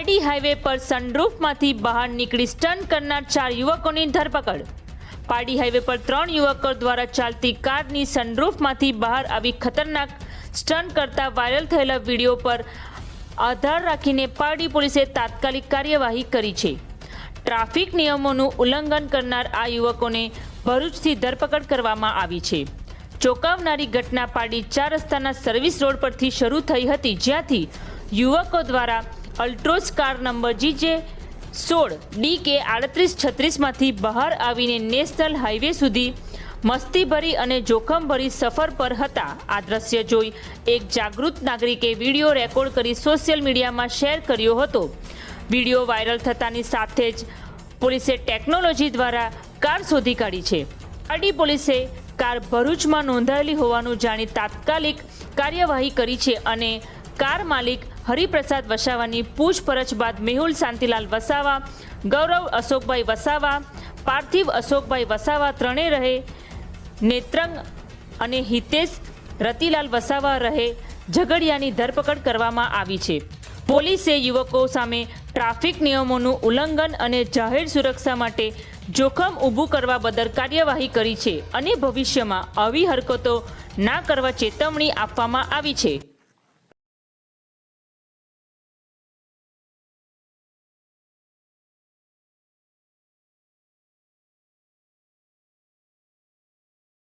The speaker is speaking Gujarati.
પારડી હાઈવે પર સનરૂફમાંથી બહાર નીકળી સ્ટન કરનાર ચાર યુવકોની ધરપકડ. પારડી હાઈવે પર ત્રણ યુવકો દ્વારા ચાલતી કારની સનરૂફમાંથી બહાર આવી ખતરનાક સ્ટન કરતા વાયરલ થયેલા વીડિયો પર આધાર રાખીને પારડી પોલીસે તાત્કાલિક કાર્યવાહી કરી છે. ટ્રાફિક નિયમોનું ઉલ્લંઘન કરનાર આ યુવકોને ભરૂચથી ધરપકડ કરવામાં આવી છે. ચોંકાવનારી ઘટના પાડી ચાર રસ્તાના સર્વિસ રોડ પરથી શરૂ થઈ હતી, જ્યાંથી યુવકો દ્વારા અલ્ટ્રોસ કાર નંબર જીજે સોળ ડી કે આડત્રીસ છત્રીસમાંથી બહાર આવીને નેશનલ હાઈવે સુધી મસ્તીભરી અને જોખમભરી સફર પર હતા. આ દ્રશ્ય જોઈ એક જાગૃત નાગરિકે વીડિયો રેકોર્ડ કરી સોશિયલ મીડિયામાં શેર કર્યો હતો. વીડિયો વાયરલ થતાની સાથે જ પોલીસે ટેકનોલોજી દ્વારા કાર શોધી કાઢી છે. અડી પોલીસે કાર ભરૂચમાં નોંધાયેલી હોવાનું જાણી તાત્કાલિક કાર્યવાહી કરી છે અને કાર માલિક હરિપ્રસાદ વસાવાની પૂછપરછ બાદ મેહુલ શાંતિલાલ વસાવા, ગૌરવ અશોકભાઈ વસાવા, પાર્થિવ અશોકભાઈ વસાવા ત્રણેય રહે, નેત્રંગ અને હિતેશ રતિલાલ વસાવા રહે ઝઘડિયાની ધરપકડ કરવામાં આવી છે. પોલીસે યુવકો સામે ટ્રાફિક નિયમોનું ઉલ્લંઘન અને જાહેર સુરક્ષા માટે જોખમ ઊભું કરવા બદલ કાર્યવાહી કરી છે અને ભવિષ્યમાં આવી હરકતો ના કરવા ચેતવણી આપવામાં આવી છે.